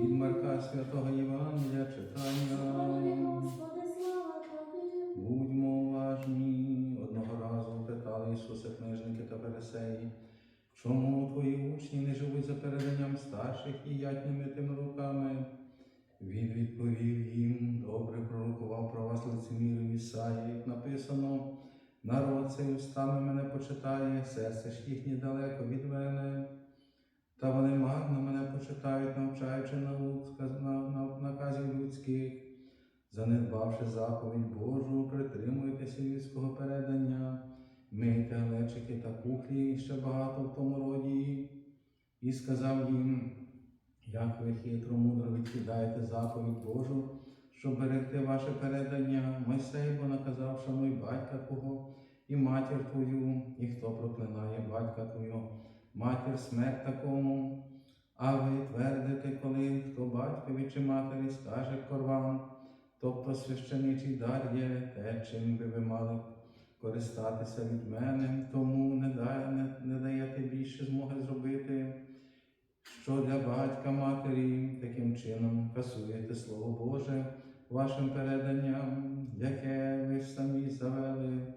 Від Марка Святого Євангелія читання. Будьмо уважні. Одного разу питали Ісуса книжники та фарисеї, чому твої учні не живуть за переданням старших і їдять немитими руками? Він відповів їм, добре пророкував про вас лицемірів Ісаї, як написано, народ цей устами мене почитає, серце ж їхнє далеко від мене. Та вони марно мене почитають, навчаючи наук, на- на- наказів людських, занедбавши заповідь Божу, притримуйтеся людського передання, мийте глечики та кухлі, і ще багато в тому роді. І сказав їм, як ви хитро мудро відкидаєте заповідь Божу, щоб берегти ваше передання, Мойсей бо наказав, шануй батька твого і матір твою, і хто проклинає батька твого, матір смерть такому. А ви твердите, коли хто батькові чи матері скаже корван, тобто священичий дар є те, чим би ви мали користатися від мене, тому не, дає, не, не даєте більше змоги зробити, що для батька матері таким чином касуєте Слово Боже вашим переданням, яке ви самі завели.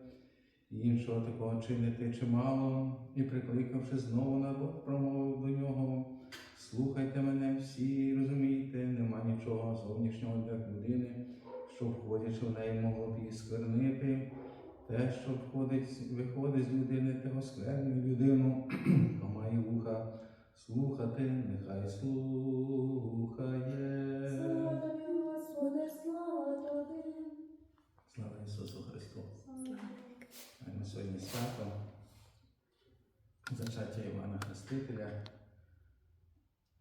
Іншого такого чинити чимало, і прикликавши знову народ, промовив до нього. Слухайте мене всі, розумійте, нема нічого зовнішнього для людини, що входячи в неї могло б її сквернити. Те, що входить, виходить з людини, того сквернює людину, хто має вуха слухати, нехай слухає. Хрестителя.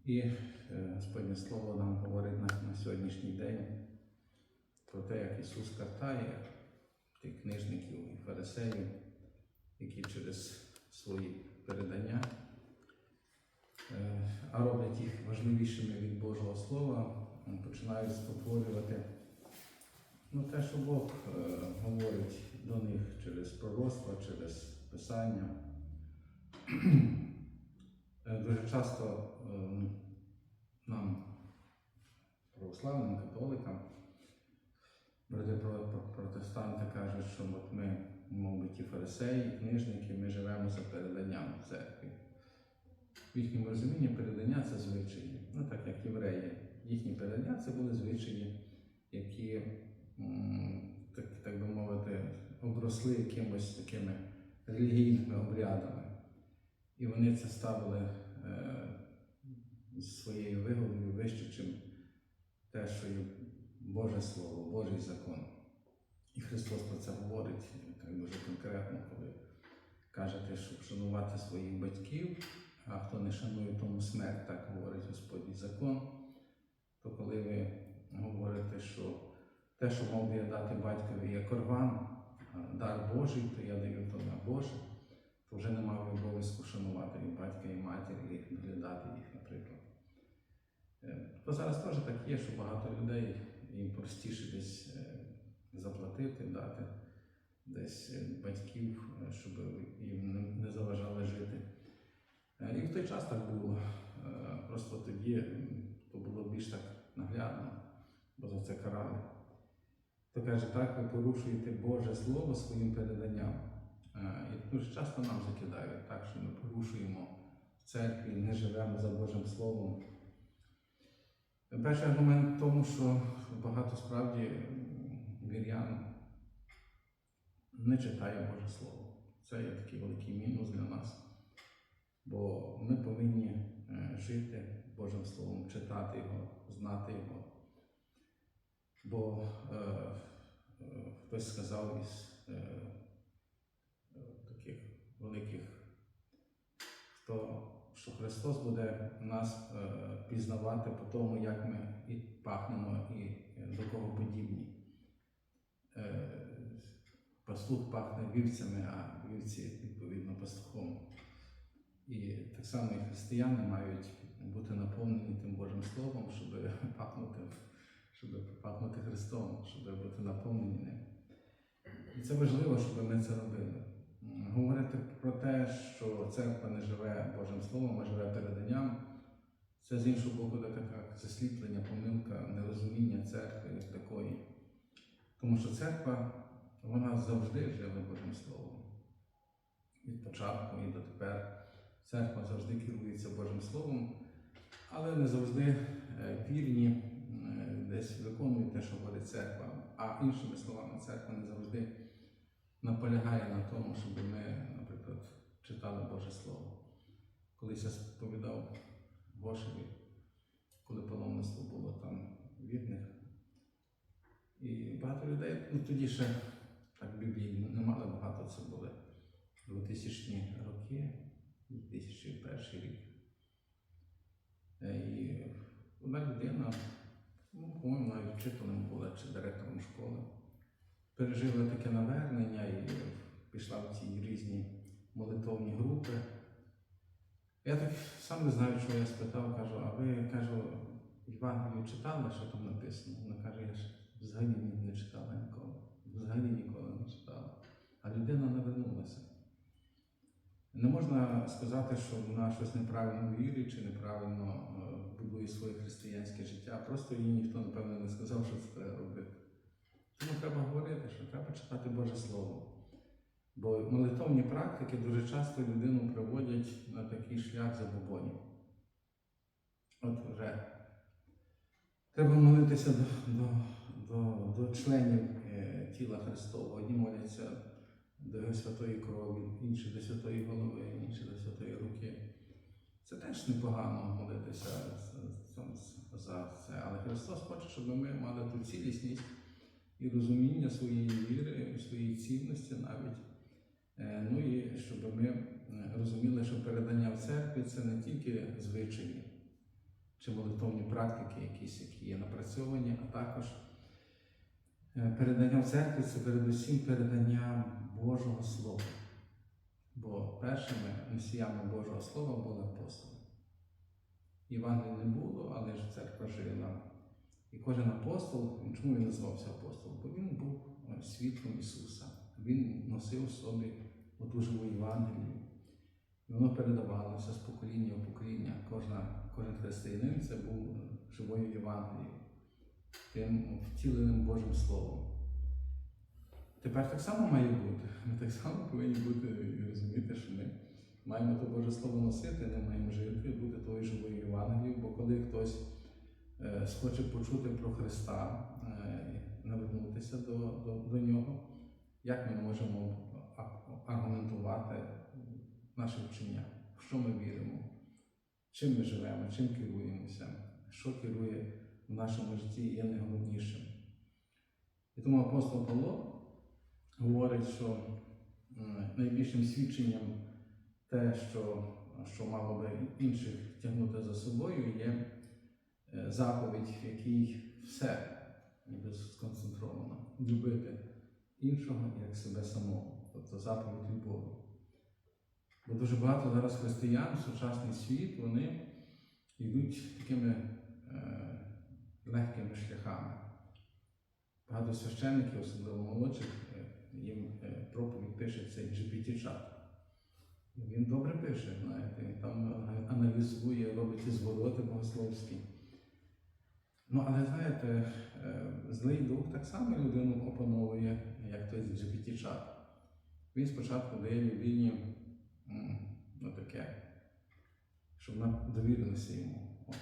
І е, Господнє Слово нам говорить на, на сьогоднішній день про те, як Ісус картає тих книжників і фарисеїв, які через свої передання, е, а роблять їх важливішими від Божого Слова, починають спотворювати Ну, те, що Бог е, говорить до них через пророцтва, через Писання. Е, Дуже часто е, нам, православним католикам, брати про- про- протестанти кажуть, що от ми, мов ті фарисеї, книжники, ми живемо за переданням церкви. В їхньому розумінні передання це звичаї. Ну так як євреї. Їхні передання це були звичаї, які так, так би мовити, обросли якимось такими релігійними обрядами. І вони це ставили е, своєю вигодою вище, чим те, що є Боже Слово, Божий закон. І Христос про це говорить так дуже конкретно, коли каже, щоб шанувати своїх батьків, а хто не шанує, тому смерть, так говорить Господній закон. То коли ви говорите, що те, що мав би я дати батькові є корван, дар Божий, то я даю то на Боже, то вже не мав обов'язку шанувати і батька, і матір, і доглядати їх, наприклад. Е, То зараз теж так є, що багато людей їм простіше десь е, заплатити, дати десь е, батьків, щоб їм не- заважали жити. І в той час так було. Просто тоді то було більш так наглядно, бо за це карали. То каже, так ви порушуєте Боже Слово своїм переданням. Е, І дуже часто нам закидають так, що ми порушуємо церкві, не живемо за Божим Словом. Перший аргумент в тому, що багато справді вірян не читає Боже Слово. Це є такий великий мінус для нас. Бо ми повинні е, жити Божим Словом, читати його, знати його. Бо е, е, хтось сказав із е, е, таких великих, хто, що Христос буде нас е, пізнавати по тому, як ми і пахнемо, і е, до кого подібні. Е, пастух пахне вівцями, а вівці відповідно пастухом. І так само і християни мають бути наповнені тим Божим Словом, щоб пахнути, щоб пахнути Христом, щоб бути наповнені ним. І це важливо, щоб ми це робили. Говорити про те, що церква не живе Божим Словом, а живе переданням, Це з іншого боку таке як засліплення, помилка, нерозуміння церкви як такої. Тому що церква, вона завжди жила Божим Словом. Від початку і дотепер. Церква завжди керується Божим Словом, але не завжди е, вірні е, десь виконують те, що говорить церква. А іншими словами, церква не завжди наполягає на тому, щоб ми, наприклад, читали Боже Слово. Колись я сповідав Гошеві, коли паломництво було там вірних. І багато людей, ну тоді ще так біблії не мали багато, це були 2000 роки, 2001 рік. Е, І одна людина, ну, по-моєму, навіть вчителем була чи директором школи, пережила таке навернення і пішла в ці різні молитовні групи. Я так сам не знаю, що я спитав, кажу, а ви кажу, Євангелію читали, що там написано? Вона каже, я ж взагалі не читала ніколи. Взагалі ніколи не читала. А людина не вернулася. Не можна сказати, що вона щось неправильно вірить чи неправильно е, будує своє християнське життя. Просто їй ніхто, напевно, не сказав, що це треба робити. Тому треба говорити, що треба читати Боже Слово. Бо молитовні практики дуже часто людину приводять на такий шлях забобонів. От вже треба молитися до, до, до, до членів е, тіла Христового. Одні моляться до Його святої крові, інші до святої голови, інші до святої руки. Це теж непогано молитися за це. Але Христос хоче, щоб ми мали ту цілісність і розуміння своєї віри, своєї цінності навіть. Е, Ну і щоб ми е, розуміли, що передання в церкві це не тільки звичаї чи молитовні практики, якісь, які є напрацьовані, а також е, передання в церкві це передусім передання Божого Слова. Бо першими носіями Божого Слова були апостоли. Євангелія не було, але ж церква жила. І кожен апостол, чому він назвався апостолом? Бо він був е, світлом Ісуса. Він носив собі оту живу Євангелію. І воно передавалося з покоління в покоління. Кожна, кожен християнин це був е, живою Євангелією, тим втіленим Божим Словом. Тепер так само має бути. Ми так само повинні бути і розуміти, що ми маємо то Боже Слово носити, не маємо жити, бути тою живою Євангелією, бо коли хтось е, схоче почути про Христа, е, навернутися до, до, до нього, як ми можемо аргументувати наше вчення, в що ми віримо, чим ми живемо, чим керуємося, що керує в нашому житті є найголовнішим. І тому апостол Павло говорить, що найбільшим свідченням те, що, що мало би інших тягнути за собою, є е, заповідь, в якій все ніби сконцентровано. Любити іншого як себе самого, тобто заповідь любові. Бо дуже багато зараз християн, сучасний світ, вони йдуть такими е, легкими шляхами. Багато священників, особливо молодших, е, їм е, проповідь пише цей GPT-чат. Він добре пише, знаєте, там е, аналізує, робить звороти богословські. Ну, але знаєте, е, злий дух так само людину опановує, як той GPT-чат. Він спочатку дає людині ну, таке, щоб вона довірилася йому. От,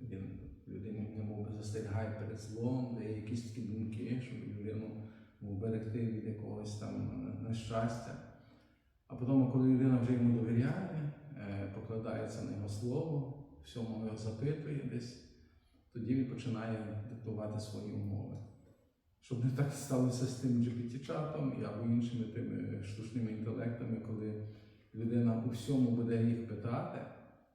він людині немов би застерігає перед злом, дає якісь такі думки, щоб людину вберегти від якогось там нещастя. А потім, коли людина вже йому довіряє, е, покладається на його слово, всьому його запитує десь, тоді він починає диктувати свої умови. Щоб не так сталося з тим GPT-чатом або іншими тими штучними інтелектами, коли людина у всьому буде їх питати,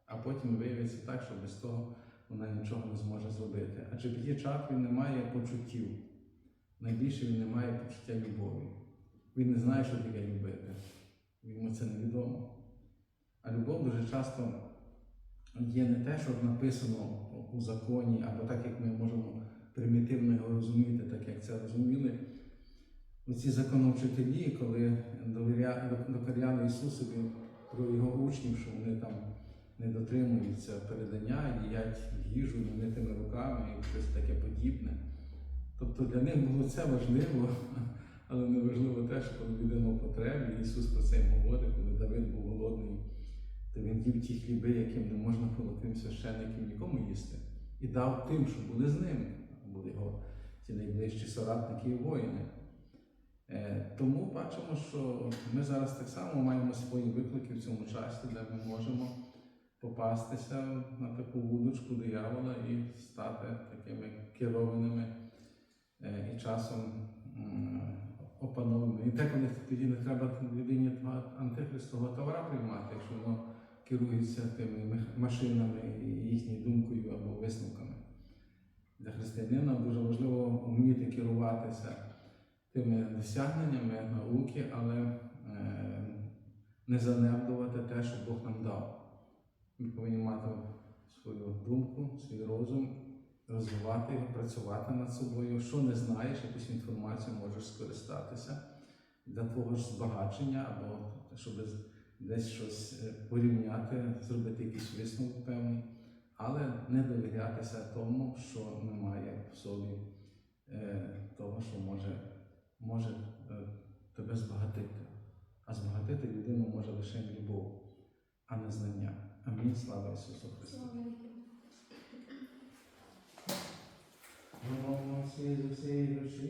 а потім виявиться так, що без того вона нічого не зможе зробити. А GPT-чат він не має почуттів. Найбільше він не має почуття любові. Він не знає, що таке любити. Йому це невідомо. А любов дуже часто є не те, що написано у законі, або так, як ми можемо примітивно його розуміти, так як це розуміли. Оці законовчителі, коли докоряли Ісусові про його учнів, що вони там не дотримуються передання, їдять їжу немитими руками і щось таке подібне. Тобто для них було це важливо, але не важливо те, що коли людина в потребі, Ісус про це говорить, коли Давид був то він їв ті хліби, яким не можна було тим священникам нікому їсти, і дав тим, що були з ним, були його ті найближчі соратники і воїни. Е, Тому бачимо, що ми зараз так само маємо свої виклики в цьому часі, де ми можемо попастися на таку вудочку диявола і стати такими керованими е, і часом м, опанованими. І деколи тоді не треба людині антихристового товара приймати, якщо воно керується тими машинами їхньою думкою або висновками. Для християнина дуже важливо вміти керуватися тими досягненнями науки, але е, не занедбувати те, що Бог нам дав. Ми повинні мати свою думку, свій розум, розвивати працювати над собою. Що не знаєш, якусь інформацію можеш скористатися для твого ж збагачення або щоб десь щось е, порівняти, зробити якийсь висновок певний, але не довірятися тому, що немає в собі е, того, що може, може е, тебе збагатити. А збагатити людину може лише любов, а не знання. Амінь. Слава Ісусу Христу. Слава усієї душі.